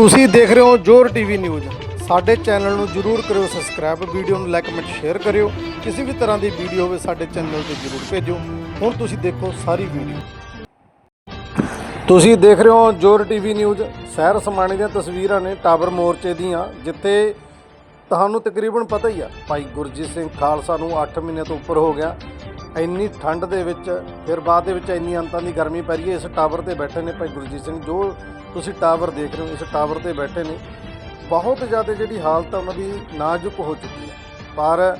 ਤੁਸੀਂ ਦੇਖ ਰਹੇ ਹੋ ਜੋਰ ਟੀਵੀ ਨਿਊਜ਼। ਸਾਡੇ ਚੈਨਲ ਨੂੰ ਜਰੂਰ ਕਰਿਓ ਸਬਸਕ੍ਰਾਈਬ, ਵੀਡੀਓ ਨੂੰ ਲਾਈਕ, ਕਮੈਂਟ, ਸ਼ੇਅਰ ਕਰਿਓ। ਕਿਸੇ ਵੀ ਤਰ੍ਹਾਂ ਦੀ ਵੀਡੀਓ ਹੋਵੇ ਸਾਡੇ ਚੈਨਲ ਤੇ ਜਰੂਰ ਭੇਜੋ ਹੁਣ ਤੁਸੀਂ ਦੇਖੋ ਸਾਰੀ ਵੀਡੀਓ। ਤੁਸੀਂ ਦੇਖ ਰਹੇ ਹੋ ਜੋਰ ਟੀਵੀ ਨਿਊਜ਼। ਸ਼ਹਿਰ ਸਮਾਣੇ ਦੀਆਂ ਤਸਵੀਰਾਂ ਨੇ ਟਾਵਰ ਮੋਰਚੇ ਦੀਆਂ, ਜਿੱਥੇ ਤੁਹਾਨੂੰ ਤਕਰੀਬਨ ਪਤਾ ਹੀ ਆ, ਭਾਈ ਗੁਰਜੀਤ ਸਿੰਘ ਖਾਲਸਾ ਨੂੰ 8 ਮਹੀਨੇ ਤੋਂ ਉੱਪਰ ਹੋ ਗਿਆ। ਇੰਨੀ ਠੰਡ ਦੇ ਵਿੱਚ, ਫਿਰ ਬਾਅਦ ਦੇ ਵਿੱਚ ਇੰਨੀ ਅੰਤਾਂ ਦੀ ਗਰਮੀ ਪੈ ਰਹੀ ਹੈ, ਇਸ ਟਾਵਰ ਤੇ ਬੈਠੇ ਨੇ ਭਾਈ ਗੁਰਜੀਤ ਸਿੰਘ, ਜੋ ਤੁਸੀਂ ਟਾਵਰ ਦੇਖ ਰਹੇ ਹੋ, ਇਸ ਟਾਵਰ ਤੇ ਬੈਠੇ ਨੇ। ਬਹੁਤ ਜ਼ਿਆਦਾ ਜਿਹੜੀ ਹਾਲਤ ਆ, ਉਹਨਾਂ ਦੀ ਨਾਜ਼ੁਕ ਹੋ ਚੁੱਕੀ ਹੈ। ਪਰ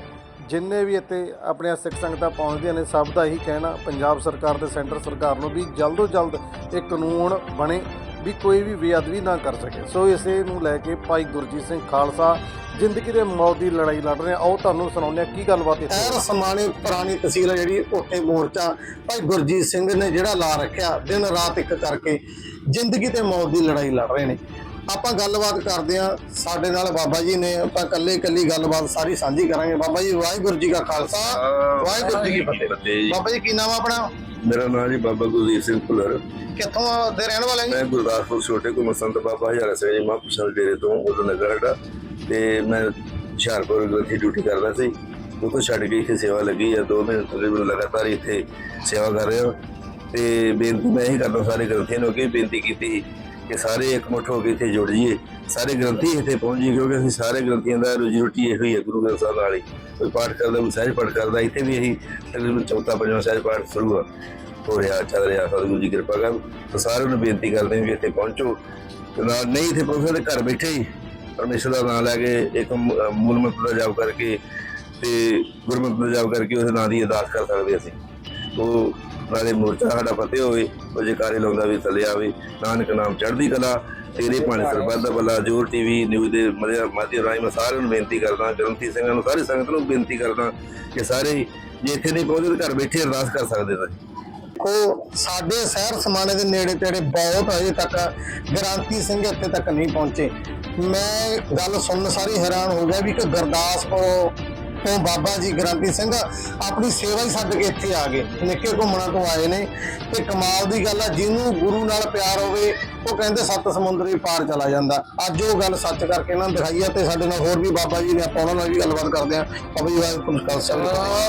ਜਿੰਨੇ ਵੀ ਇੱਥੇ ਆਪਣੇ ਸਿੱਖ ਸੰਗਤਾਂ ਪਹੁੰਚਦੀਆਂ ਨੇ, ਸਭ ਦਾ ਇਹੀ ਕਹਿਣਾ, ਪੰਜਾਬ ਸਰਕਾਰ ਤੇ ਸੈਂਟਰ ਸਰਕਾਰ ਨੂੰ ਵੀ ਜਲਦੋ ਜਲਦ ਇਹ ਕਾਨੂੰਨ ਬਣੇ। ਵੀ ਕੋਈ ਵੀ ਬੇਅਦਬੀ ਨਾ ਕਰ ਸਕੇ। ਸੋ ਇਸੇ ਨੂੰ ਲੈ ਕੇ ਭਾਈ ਗੁਰਜੀਤ ਸਿੰਘ ਖਾਲਸਾ ਜ਼ਿੰਦਗੀ ਦੇ ਮੌਤ ਦੀ ਲੜਾਈ ਲੜ ਰਹੇ ਆ। ਆਓ ਤੁਹਾਨੂੰ ਸੁਣਾਉਂਦੇ ਆ ਕੀ ਗੱਲਬਾਤ ਇੱਥੇ ਸਮਾਣੇ ਪੁਰਾਣੀ ਤਹਿਸੀਲ ਜਿਹੜੀ ਉੱਥੇ ਮੋਰਚਾ ਭਾਈ ਗੁਰਜੀਤ ਸਿੰਘ ਨੇ ਜਿਹੜਾ ਲਾ ਰੱਖਿਆ ਦਿਨ ਰਾਤ ਇੱਕ ਕਰਕੇ ਜ਼ਿੰਦਗੀ ਤੇ ਮੌਤ ਦੀ ਲੜਾਈ ਲੜ ਰਹੇ ਨੇ। ਆਪਾਂ ਗੱਲਬਾਤ ਕਰਦੇ ਆ ਸਾਡੇ ਨਾਲ ਬਾਬਾ ਜੀ ਨੇ ਆਪਾਂ ਇਕੱਲੇ ਇਕੱਲੀ ਗੱਲਬਾਤ ਸਾਰੀ ਸਾਂਝੀ ਕਰਾਂਗੇ। ਬਾਬਾ ਜੀ ਵਾਹਿਗੁਰੂ ਜੀ ਕਾ ਖਾਲਸਾ ਵਾਹਿਗੁਰੂ ਜੀ ਕੀ ਫਤਿਹ। ਬਾਬਾ ਜੀ ਕੀ ਨਾਮ ਆ ਆਪਣਾ? ਮੇਰਾ ਨਾਮ ਜੀ ਬਾਬਾ ਗੁਰਦੀਪ ਸਿੰਘ ਭੁੱਲਰ। ਕਿੱਥੋਂ ਦੇ ਰਹਿਣ ਵਾਲੇ ਮੈਂ ਜੀ ਗੁਰਦਾਸਪੁਰ ਛੋਟੇ ਕੋ ਮਸੰਤ ਬਾਬਾ ਹਜ਼ਾਰਾ ਸਿੰਘ ਜੀ ਮਹਾਂਪੁਰਸ਼ਾਂ ਦੇ ਡੇਰੇ ਤੋਂ ਉਦੋਂ ਨਗਰ ਹਟਾ ਤੇ ਮੈਂ ਹੁਸ਼ਿਆਰਪੁਰ ਵਿਖੇ ਡਿਊਟੀ ਕਰਦਾ ਸੀ। ਉਹ ਤੋਂ ਛੱਡ ਕੇ ਇੱਥੇ ਸੇਵਾ ਲੱਗੀ ਆ। ਦੋ ਮਹੀਨੇ ਤਕਰੀਬਨ ਲਗਾਤਾਰ ਇੱਥੇ ਸੇਵਾ ਕਰ ਰਿਹਾ। ਤੇ ਬੇਨਤੀ ਮੈਂ ਹੀ ਕਰਦਾ ਸਾਰੇ ਗ੍ਰੰਥੀਆਂ ਨੂੰ ਕਿ ਬੇਨਤੀ ਕੀਤੀ। ਕਿ ਸਾਰੇ ਇਕਮੁੱਠ ਹੋ ਕੇ ਇੱਥੇ ਜੁੜ ਜਾਈਏ ਸਾਰੇ ਗ੍ਰੰਥੀ ਇੱਥੇ ਪਹੁੰਚ ਜਾਈਏ ਕਿਉਂਕਿ ਅਸੀਂ ਸਾਰੇ ਗ੍ਰੰਥੀਆਂ ਦਾ ਰੋਜੀ ਰੋਟੀ ਇਹੋ ਹੀ ਹੈ ਗੁਰੂ ਗ੍ਰੰਥ ਸਾਹਿਬ ਨਾਲ ਹੀ। ਕੋਈ ਪਾਠ ਕਰਦਾ, ਕੋਈ ਸਹਿਜ ਪਾਠ ਕਰਦਾ, ਇੱਥੇ ਵੀ ਇਹੀ ਤਕਰੀਬਨ ਚੌਥਾ, ਪੰਜਵਾਂ ਸਹਿਜ ਪਾਠ ਸ਼ੁਰੂ ਆ। ਹੋ ਰਿਹਾ, ਚੱਲ ਰਿਹਾ, ਸਤਿਗੁਰੂ ਜੀ ਕਿਰਪਾ ਕਰਨ। ਤਾਂ ਸਾਰਿਆਂ ਨੂੰ ਬੇਨਤੀ ਕਰਦੇ ਹਾਂ ਵੀ ਇੱਥੇ ਪਹੁੰਚੋ। ਤੇ ਨਾਲ ਨਹੀਂ ਇੱਥੇ ਪਹੁੰਚੋ ਤੇ ਘਰ ਬੈਠੇ ਹੀ ਪਰਮੇਸ਼ਰ ਦਾ ਨਾਮ ਲੈ ਕੇ ਇੱਕ ਮੂਲ ਮੰਤਰ ਦਾ ਜਾਪ ਕਰਕੇ ਤੇ ਗੁਰਮਤਿ ਦਾ ਜਾਪ ਕਰਕੇ ਉਸ ਨਾਂ ਦੀ ਅਰਦਾਸ ਕਰ ਸਕਦੇ ਅਸੀਂ। ਉਹ ਨਾਲੇ ਮੋਰਚਾ ਸਾਡਾ ਫਤਿਹ ਹੋਵੇ, ਉਹ ਜੇਕਾਰੇ ਲਾਉਂਦਾ ਵੀ ਥੱਲੇ ਆਵੇ ਨਾਨਕ ਨਾਮ ਚੜ੍ਹਦੀ ਕਲਾ, ਤੇਰੇ ਭਾਣੇ ਸਰਬੱਤ ਦਾ ਭਲਾ, ਜੋਰ ਟੀਵੀ ਨਿਊਜ਼ ਦੇ ਮਾਧਿਅਮ ਰਾਹੀਂ ਮੈਂ ਸਾਰਿਆਂ ਨੂੰ ਬੇਨਤੀ ਕਰਦਾ, ਗ੍ਰੰਥੀ ਸਿੰਘਾਂ ਨੂੰ, ਸਾਰੀ ਸੰਗਤ ਨੂੰ ਬੇਨਤੀ ਕਰਦਾ ਕਿ ਸਾਰੇ ਜੇ ਇੱਥੇ ਨਹੀਂ ਪਹੁੰਚੇ ਤਾਂ ਘਰ ਬੈਠੇ ਅਰਦਾਸ ਕਰ ਸਕਦੇ ਤਾਂ ਕੋ ਸਾਡੇ ਸ਼ਹਿਰ ਸਮਾਣੇ ਦੇ ਨੇੜੇ ਤੇੜੇ ਬਹੁਤ ਅਜੇ ਤੱਕ ਗ੍ਰਾਂਤੀ ਸਿੰਘ ਇੱਥੇ ਤੱਕ ਨਹੀਂ ਪਹੁੰਚੇ। ਮੈਂ ਗੱਲ ਸੁਣਨ ਸਾਰੀ ਹੈਰਾਨ ਹੋ ਗਿਆ ਵੀ ਕਿ ਗੁਰਦਾਸਪੁਰ ਤੋਂ ਬਾਬਾ ਜੀ ਗ੍ਰਾਂਤੀ ਸਿੰਘ ਆਪਣੀ ਸੇਵਾ ਹੀ ਛੱਡ ਕੇ ਇੱਥੇ ਆ ਗਏ ਨਿੱਕੇ ਘੁੰਮਣਾ ਤੋਂ ਆਏ ਨੇ। ਤੇ ਕਮਾਲ ਦੀ ਗੱਲ ਆ ਜਿਹਨੂੰ ਗੁਰੂ ਨਾਲ ਪਿਆਰ ਹੋਵੇ ਉਹ ਕਹਿੰਦੇ ਸੱਤ ਸਮੁੰਦਰ ਪਾਰ ਚਲਾ ਜਾਂਦਾ। ਅੱਜ ਉਹ ਗੱਲ ਸੱਚ ਕਰਕੇ ਇਹਨਾਂ ਨੂੰ ਦਿਖਾਈ ਆ ਤੇ ਸਾਡੇ ਨਾਲ ਹੋਰ ਵੀ ਬਾਬਾ ਜੀ ਨੇ ਆਪਾਂ ਉਹਨਾਂ ਨਾਲ ਵੀ ਗੱਲਬਾਤ ਕਰਦੇ ਆ। ਬਾਬਾ ਜੀ ਵਾਹਿਗੁਰੂ ਜੀ ਕਾ ਖਾਲਸਾ।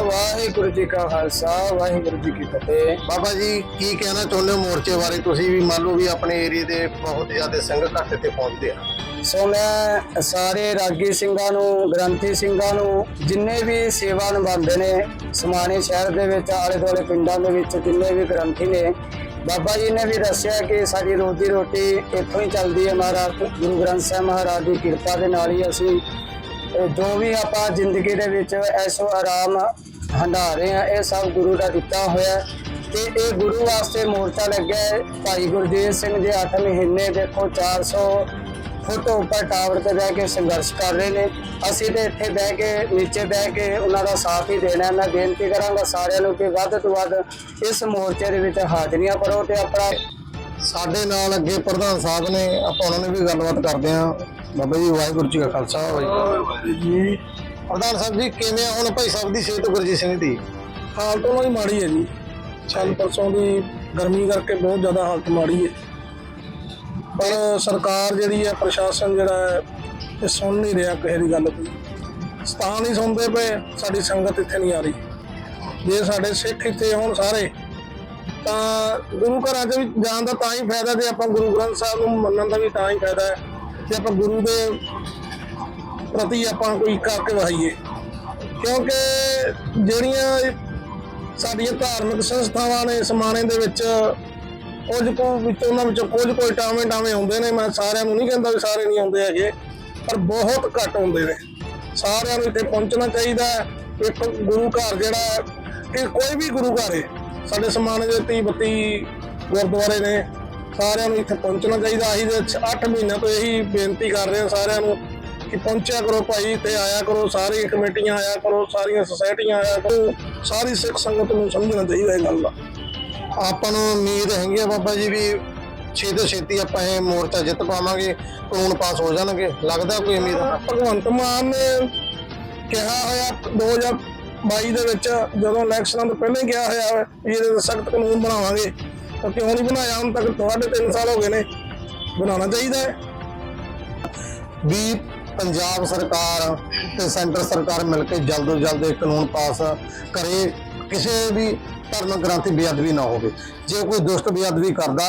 ਵਾਹਿਗੁਰੂ ਜੀ ਕਾ ਖਾਲਸਾ ਵਾਹਿਗੁਰੂ ਜੀ ਕੀ ਫਤਿਹ। ਬਾਬਾ ਜੀ ਕੀ ਕਹਿਣਾ ਚਾਹੁੰਦੇ ਹੋ ਮੋਰਚੇ ਬਾਰੇ? ਤੁਸੀਂ ਵੀ ਮੰਨ ਲਓ ਵੀ ਆਪਣੇ ਏਰੀਆ ਦੇ ਬਹੁਤ ਜ਼ਿਆਦਾ ਸਿੰਘ ਘੱਟ ਤੇ ਪਹੁੰਚਦੇ ਆ। ਸੋ ਮੈਂ ਸਾਰੇ ਰਾਗੀ ਸਿੰਘਾਂ ਨੂੰ, ਗ੍ਰੰਥੀ ਸਿੰਘਾਂ ਨੂੰ ਜਿੰਨੇ ਵੀ ਸੇਵਾ ਨਿਭਾਉਂਦੇ ਨੇ, ਸਮਾਣੇ ਸ਼ਹਿਰ ਦੇ ਵਿੱਚ ਆਲੇ ਦੁਆਲੇ ਪਿੰਡਾਂ ਦੇ ਵਿੱਚ ਜਿੰਨੇ ਵੀ ਗ੍ਰੰਥੀ ਨੇ, ਬਾਬਾ ਜੀ ਨੇ ਵੀ ਦੱਸਿਆ ਕਿ ਸਾਡੀ ਰੋਜੀ ਰੋਟੀ ਇੱਥੋਂ ਹੀ ਚੱਲਦੀ ਹੈ ਮਹਾਰਾਜ, ਗੁਰੂ ਗ੍ਰੰਥ ਸਾਹਿਬ ਮਹਾਰਾਜ ਦੀ ਕਿਰਪਾ ਦੇ ਨਾਲ ਹੀ ਅਸੀਂ ਜੋ ਵੀ ਆਪਾਂ ਜ਼ਿੰਦਗੀ ਦੇ ਵਿੱਚ ਐਸੋ ਆਰਾਮ ਹੰਡਾ ਰਹੇ ਆ ਇਹ ਸਭ ਗੁਰੂ ਦਾ ਦਿੱਤਾ ਹੋਇਆ ਹੈ। ਤੇ ਇਹ ਗੁਰੂ ਵਾਸਤੇ ਮੋਰਚਾ ਲੱਗਿਆ ਭਾਈ ਗੁਰਦੇਵ ਸਿੰਘ ਜੀ 8 ਮਹੀਨੇ ਦੇਖੋ 400 ਫੁੱਟ ਉੱਪਰ ਟਾਵਰ ਤੇ ਬਹਿ ਕੇ ਸੰਘਰਸ਼ ਕਰ ਰਹੇ ਨੇ। ਅਸੀਂ ਤੇ ਇੱਥੇ ਬਹਿ ਕੇ ਨੀਚੇ ਬਹਿ ਕੇ ਉਹਨਾਂ ਦਾ ਸਾਥ ਹੀ ਦੇਣਾ ਹੈ। ਮੈਂ ਬੇਨਤੀ ਕਰਾਂਗਾ ਸਾਰਿਆਂ ਨੂੰ ਕਿ ਵੱਧ ਤੋਂ ਵੱਧ ਇਸ ਮੋਰਚੇ ਦੇ ਵਿੱਚ ਹਾਜ਼ਰੀਆਂ ਭਰੋ ਤੇ ਆਪਣਾ ਸਾਡੇ ਨਾਲ ਅੱਗੇ ਪ੍ਰਧਾਨ ਸਾਹਿਬ ਨੇ ਆਪਾਂ ਉਹਨਾਂ ਨਾਲ ਵੀ ਗੱਲਬਾਤ ਕਰਦੇ ਆ ਬਾਬਾ ਜੀ ਵਾਹਿਗੁਰੂ ਜੀ ਕਾ ਖਾਲਸਾ ਵਾਹਿਗੁਰੂ ਜੀ। ਪ੍ਰਧਾਨ ਸਾਹਿਬ ਜੀ ਕਿਵੇਂ ਆ ਹੁਣ ਭਾਈ ਸਾਹਿਬ ਦੀ ਸਿਹਤ ਗੁਰਜੀਤ ਸਿੰਘ ਦੀ? ਹਾਲਤ ਉਹਨਾਂ ਦੀ ਮਾੜੀ ਹੈ ਜੀ। ਕੱਲ ਪਰਸੋਂ ਦੀ ਗਰਮੀ ਕਰਕੇ ਬਹੁਤ ਜ਼ਿਆਦਾ ਹਾਲਤ ਮਾੜੀ ਹੈ। ਪਰ ਸਰਕਾਰ ਜਿਹੜੀ ਹੈ, ਪ੍ਰਸ਼ਾਸਨ ਜਿਹੜਾ ਹੈ, ਇਹ ਸੁਣ ਨਹੀਂ ਰਿਹਾ ਕਿਸੇ ਦੀ ਗੱਲ ਕੋਈ। ਸਤਾਨ ਨਹੀਂ ਸੁਣਦੇ ਪਏ, ਸਾਡੀ ਸੰਗਤ ਇੱਥੇ ਨਹੀਂ ਆ ਰਹੀ। ਜੇ ਸਾਡੇ ਸਿੱਖ ਇੱਥੇ ਹੋਣ ਸਾਰੇ, ਤਾਂ ਗੁਰੂ ਘਰਾਂ 'ਚ ਵੀ ਜਾਣ ਦਾ ਤਾਂ ਹੀ ਫਾਇਦਾ ਤੇ ਆਪਾਂ ਗੁਰੂ ਗ੍ਰੰਥ ਸਾਹਿਬ ਨੂੰ ਮੰਨਣ ਦਾ ਵੀ ਤਾਂ ਹੀ ਫਾਇਦਾ ਹੈ। ਕਿ ਆਪਾਂ ਗੁਰੂ ਦੇ ਪ੍ਰਤੀ ਆਪਾਂ ਕੋਈ ਕਰਕੇ ਵਹਾਈਏ। ਕਿਉਂਕਿ ਜਿਹੜੀਆਂ ਸਾਡੀਆਂ ਧਾਰਮਿਕ ਸੰਸਥਾਵਾਂ ਨੇ ਸਮਾਣੇ ਦੇ ਵਿੱਚ ਕੁਝ ਕੁ ਵਿੱਚ ਉਹਨਾਂ ਵਿੱਚੋਂ ਕੁਝ ਕੋਈ ਟਾਵੇਂ ਟਾਵੇਂ ਆਉਂਦੇ ਨੇ, ਮੈਂ ਸਾਰਿਆਂ ਨੂੰ ਨਹੀਂ ਕਹਿੰਦਾ ਵੀ ਸਾਰੇ ਨਹੀਂ ਆਉਂਦੇ ਹੈਗੇ, ਪਰ ਬਹੁਤ ਘੱਟ ਹੁੰਦੇ ਨੇ। ਸਾਰਿਆਂ ਨੂੰ ਇੱਥੇ ਪਹੁੰਚਣਾ ਚਾਹੀਦਾ ਇੱਕ ਗੁਰੂ ਘਰ ਜਿਹੜਾ ਕਿ ਕੋਈ ਵੀ ਗੁਰੂ ਘਰ ਹੈ, ਸਾਡੇ ਸਮਾਣੇ ਦੇ 30 32 ਗੁਰਦੁਆਰੇ ਨੇ, ਸਾਰਿਆਂ ਨੂੰ ਇੱਥੇ ਪਹੁੰਚਣਾ ਚਾਹੀਦਾ। ਅਸੀਂ ਦੇ 8 ਮਹੀਨਿਆਂ ਤੋਂ ਇਹੀ ਬੇਨਤੀ ਕਰ ਰਹੇ ਹਾਂ ਸਾਰਿਆਂ ਨੂੰ ਕਿ ਪਹੁੰਚਿਆ ਕਰੋ ਭਾਈ ਤੇ ਆਇਆ ਕਰੋ ਸਾਰੀਆਂ ਕਮੇਟੀਆਂ ਆਇਆ ਕਰੋ, ਸਾਰੀਆਂ ਸੁਸਾਇਟੀਆਂ ਆਇਆ ਕਰੋ, ਸਾਰੀ ਸਿੱਖ ਸੰਗਤ ਨੂੰ ਸਮਝਣਾ ਚਾਹੀਦਾ ਇਹ ਗੱਲ ਦਾ। ਆਪਾਂ ਨੂੰ ਉਮੀਦ ਹੈਗੀ ਆ ਬਾਬਾ ਜੀ ਵੀ ਛੇਤੀ ਤੋਂ ਛੇਤੀ ਆਪਾਂ ਇਹ ਮੋਰਚਾ ਜਿੱਤ ਪਾਵਾਂਗੇ ਕਾਨੂੰਨ ਪਾਸ ਹੋ ਜਾਣਗੇ। ਲੱਗਦਾ ਕੋਈ ਉਮੀਦ? ਭਗਵੰਤ ਮਾਨ ਨੇ ਕਿਹਾ ਹੋਇਆ 2022 ਦੇ ਵਿੱਚ ਜਦੋਂ ਇਲੈਕਸ਼ਨਾਂ ਤੋਂ ਪਹਿਲਾਂ ਹੀ ਕਿਹਾ ਹੋਇਆ ਹੈ ਵੀ ਇਹਦੇ ਸਖਤ ਕਾਨੂੰਨ ਬਣਾਵਾਂਗੇ ਤਾਂ ਕਿਉਂ ਨਹੀਂ ਬਣਾਇਆ? ਹੁਣ ਤੱਕ ਤੁਹਾਡੇ 3 ਸਾਲ ਹੋ ਗਏ ਨੇ ਬਣਾਉਣਾ ਚਾਹੀਦਾ ਹੈ। ਵੀ ਪੰਜਾਬ ਸਰਕਾਰ ਤੇ ਸੈਂਟਰ ਸਰਕਾਰ ਮਿਲ ਕੇ ਜਲਦ ਤੋਂ ਜਲਦ ਇਹ ਕਾਨੂੰਨ ਪਾਸ ਕਰੇ। ਕਿਸੇ ਵੀ ਧਰਮ ਗ੍ਰੰਥੀ ਬੇਅਦਬੀ ਨਾ ਹੋਵੇ। ਜੇ ਕੋਈ ਦੁਸ਼ਟ ਬੇਅਦਬੀ ਕਰਦਾ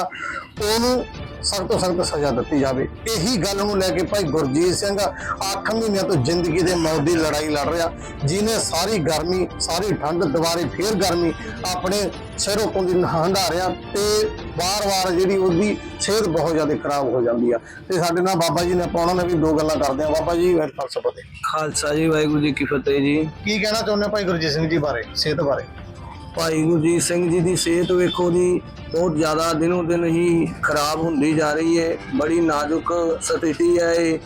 ਉਹਨੂੰ ਸਖਤ ਤੋਂ ਸਖਤ ਸਜ਼ਾ ਦਿੱਤੀ ਜਾਵੇ। ਇਹੀ ਗੱਲ ਨੂੰ ਲੈ ਕੇ ਭਾਈ ਗੁਰਜੀਤ ਸਿੰਘ 8 ਮਹੀਨਿਆਂ ਤੋਂ ਜ਼ਿੰਦਗੀ ਦੇ ਮੌਤ ਦੀ ਲੜਾਈ ਲੜ ਰਿਹਾ। ਜਿਨੇ ਸਾਰੀ ਗਰਮੀ ਸਾਰੀ ਠੰਡ ਦੁਬਾਰੇ ਫੇਰ ਗਰਮੀ ਆਪਣੇ ਸਿਰ ਉੱਤੋਂ ਦੀ ਹੰਢਾਰਿਆ ਤੇ ਵਾਰ-ਵਾਰ ਜਿਹੜੀ ਉਹਦੀ ਸਿਹਤ ਬਹੁਤ ਜ਼ਿਆਦਾ ਖਰਾਬ ਹੋ ਜਾਂਦੀ ਆ। ਤੇ ਸਾਡੇ ਨਾਲ ਬਾਬਾ ਜੀ ਨੇ ਉਹਨਾਂ ਨੇ ਵੀ ਦੋ ਗੱਲਾਂ ਕਰਦੇ ਆ ਬਾਬਾ ਜੀ ਫਲਸਫੇ ਤੇ ਖਾਲਸਾ। ਜੀ ਵਾਹਿਗੁਰੂ ਜੀ ਕੀ ਫਤਿਹ ਜੀ। ਕੀ ਕਹਿਣਾ ਚਾਹੁੰਦੇ ਭਾਈ ਗੁਰਜੀਤ ਸਿੰਘ ਜੀ ਬਾਰੇ ਸਿਹਤ ਬਾਰੇ? ਭਾਈ ਗੁਰਜੀਤ ਸਿੰਘ ਜੀ ਦੀ ਸਿਹਤ ਵੇਖੋ ਜੀ, ਬਹੁਤ ਜ਼ਿਆਦਾ ਦਿਨੋਂ ਦਿਨ ਹੀ ਖਰਾਬ ਹੁੰਦੀ ਜਾ ਰਹੀ ਹੈ, ਬੜੀ ਨਾਜ਼ੁਕ ਸਥਿਤੀ ਹੈ ਇਹ।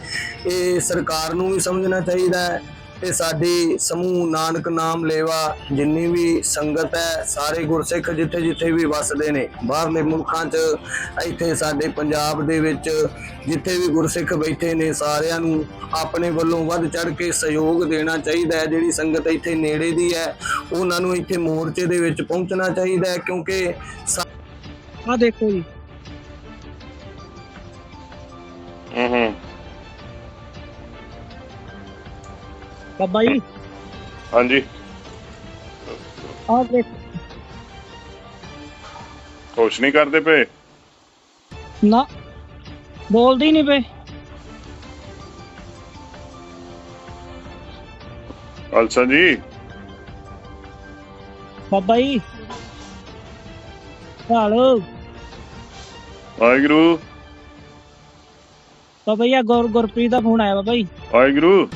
ਇਹ ਸਰਕਾਰ ਨੂੰ ਵੀ ਸਮਝਣਾ ਚਾਹੀਦਾ ਹੈ। ਤੇ ਸਾਡੀ ਸਮੂਹ ਨਾਨਕ ਨਾਮ ਲੇਵਾ ਜਿੰਨੀ ਵੀ ਸੰਗਤ ਹੈ ਸਾਰੇ ਗੁਰਸਿੱਖ ਜਿੱਥੇ ਜਿੱਥੇ ਵੀ ਵੱਸਦੇ ਨੇ ਬਾਹਰਲੇ ਮੁਲਕਾਂ 'ਚ ਇੱਥੇ ਸਾਡੇ ਪੰਜਾਬ ਦੇ ਵਿੱਚ ਜਿੱਥੇ ਵੀ ਗੁਰਸਿੱਖ ਬੈਠੇ ਨੇ ਸਾਰਿਆਂ ਨੂੰ ਆਪਣੇ ਵੱਲੋਂ ਵੱਧ ਚੜ ਕੇ ਸਹਿਯੋਗ ਦੇਣਾ ਚਾਹੀਦਾ ਹੈ ਜਿਹੜੀ ਸੰਗਤ ਇੱਥੇ ਨੇੜੇ ਦੀ ਹੈ ਉਹਨਾਂ ਨੂੰ ਇੱਥੇ ਮੋਰਚੇ ਦੇ ਵਿੱਚ ਪਹੁੰਚਣਾ ਚਾਹੀਦਾ ਹੈ ਕਿਉਂਕਿ ਆ ਦੇਖੋ ਜੀ। ਹੂੰ ਹੂੰ। ਬਾਬਾ ਜੀ। ਹਾਂਜੀ। ਆ ਦੇਖ। ਕੁਛ ਨਹੀਂ ਕਰਦੇ ਪਏ। ਨਾ ਬੋਲਦੀ ਨਹੀਂ ਪਏ। ਖਾਲਸਾ ਜੀ। ਬਾਬਾ ਜੀ। ਹਾਲੋ ਵਾਹਿਗੁਰੂ। ਬਾਬਾ ਜੀ ਆ ਗੁਰ ਗੁਰਪ੍ਰੀਤ ਦਾ ਫੋਨ ਆਇਆ ਬਾਬਾ ਜੀ। ਵਾਹਿਗੁਰੂ।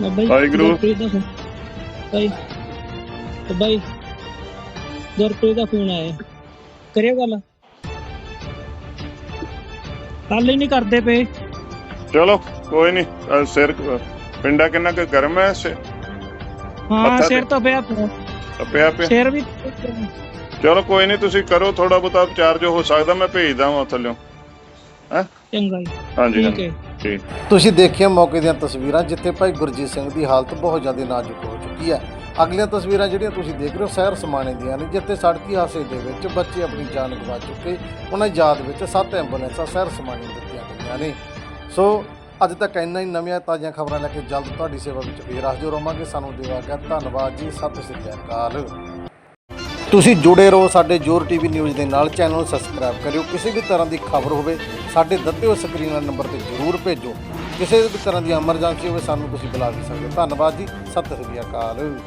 ਜੀ ਵਾਹਿਗੁਰੂ। ਗੁਰਪ੍ਰੀਤ ਦਾ ਫੋਨ ਬਾਈ ਬਾਬਾ ਜੀ ਗੁਰਪ੍ਰੀਤ ਦਾ ਫੋਨ ਆਇਆ। ਕਰਿਓ ਗੱਲ। ਗੱਲ ਹੀ ਨਹੀਂ ਕਰਦੇ ਪਏ। ਚਲੋ ਕੋਈ ਨਹੀਂ। ਸਿਰ ਪਿੰਡਾ ਕਿੰਨਾ ਕੁ ਗਰਮ ਹੈ ਸੇ ਹਾਂ ਮੱਥਾ ਸਿਰ ਤੇ- ਤੋਂ ਪਿਆ ਪਿਆ। ਪਿਆ ਪਿਆ। ਸਿਰ ਵੀ ਚਲੋ ਕੋਈ ਨਹੀਂ ਤੁਸੀਂ ਕਰੋ ਥੋੜਾ ਬਹੁਤਾ ਉਪਚਾਰ ਜੋ ਹੋ ਸਕਦਾ ਮੈਂ ਭੇਜਦਾ ਹਾਂ ਥੱਲਿਓ। ਹੈ? ਚੰਗਾ ਜੀ। ਹਾਂਜੀ ਠੀਕ ਹਾਂਜੀ ਹੈ। ਠੀਕ ਤੁਸੀਂ ਦੇਖਿਆ ਮੌਕੇ ਦੀਆਂ ਤਸਵੀਰਾਂ ਜਿੱਥੇ ਭਾਈ ਗੁਰਜੀਤ ਸਿੰਘ ਦੀ ਹਾਲਤ ਬਹੁਤ ਜ਼ਿਆਦਾ ਨਾਜ਼ੁਕ ਹੋ ਚੁੱਕੀ ਹੈ। ਅਗਲੀਆਂ ਤਸਵੀਰਾਂ ਜਿਹੜੀਆਂ ਤੁਸੀਂ ਦੇਖ ਰਹੇ ਹੋ ਸ਼ਹਿਰ ਸਮਾਣੇ ਦੀਆਂ ਨੇ, ਜਿੱਥੇ ਸੜਕੀ ਹਾਦਸੇ ਦੇ ਵਿੱਚ ਬੱਚੇ ਆਪਣੀ ਜਾਨ ਗਵਾ ਚੁੱਕੇ। ਉਹਨਾਂ ਦੀ ਯਾਦ ਵਿੱਚ ਸੱਤ ਐਂਬੂਲੈਂਸਾਂ ਸ਼ਹਿਰ ਸਮਾਣੇ ਦਿੱਤੀਆਂ ਗਈਆਂ ਨੇ। ਸੋ, ਅੱਜ ਤੱਕ ਇੰਨਾ ਹੀ ਨਵੀਆਂ ਤਾਜ਼ੀਆਂ ਖਬਰਾਂ ਲੈ ਕੇ ਜਲਦ ਤੁਹਾਡੀ ਸੇਵਾ ਵਿੱਚ ਫੇਰ ਹਾਜ਼ਰ ਹੋਵਾਂਗੇ। ਸਾਨੂੰ ਦੇਵਾ ਗਿਆ ਧੰਨਵਾਦ ਜੀ। ਸਤਿ ਸ੍ਰੀ ਅਕਾਲ। ਤੁਸੀਂ ਜੁੜੇ ਰਹੋ ਸਾਡੇ ਜੋਰ ਟੀਵੀ ਨਿਊਜ਼ ਦੇ ਨਾਲ। ਚੈਨਲ ਨੂੰ ਸਬਸਕ੍ਰਾਈਬ ਕਰਿਓ। ਕਿਸੇ ਵੀ ਤਰ੍ਹਾਂ ਦੀ ਖਬਰ ਹੋਵੇ, ਸਾਡੇ ਦਿੱਤੇ ਹੋਏ ਸਕਰੀਨ ਵਾਲੇ ਨੰਬਰ ਤੇ ਜ਼ਰੂਰ ਭੇਜੋ। ਕਿਸੇ ਵੀ ਤਰ੍ਹਾਂ ਦੀ ਐਮਰਜੈਂਸੀ ਹੋਵੇ, ਸਾਨੂੰ ਤੁਸੀਂ ਬੁਲਾ ਵੀ ਸਕਦੇ ਹੋ। ਧੰਨਵਾਦ ਜੀ। ਸਤਿ ਸ੍ਰੀ ਅਕਾਲ।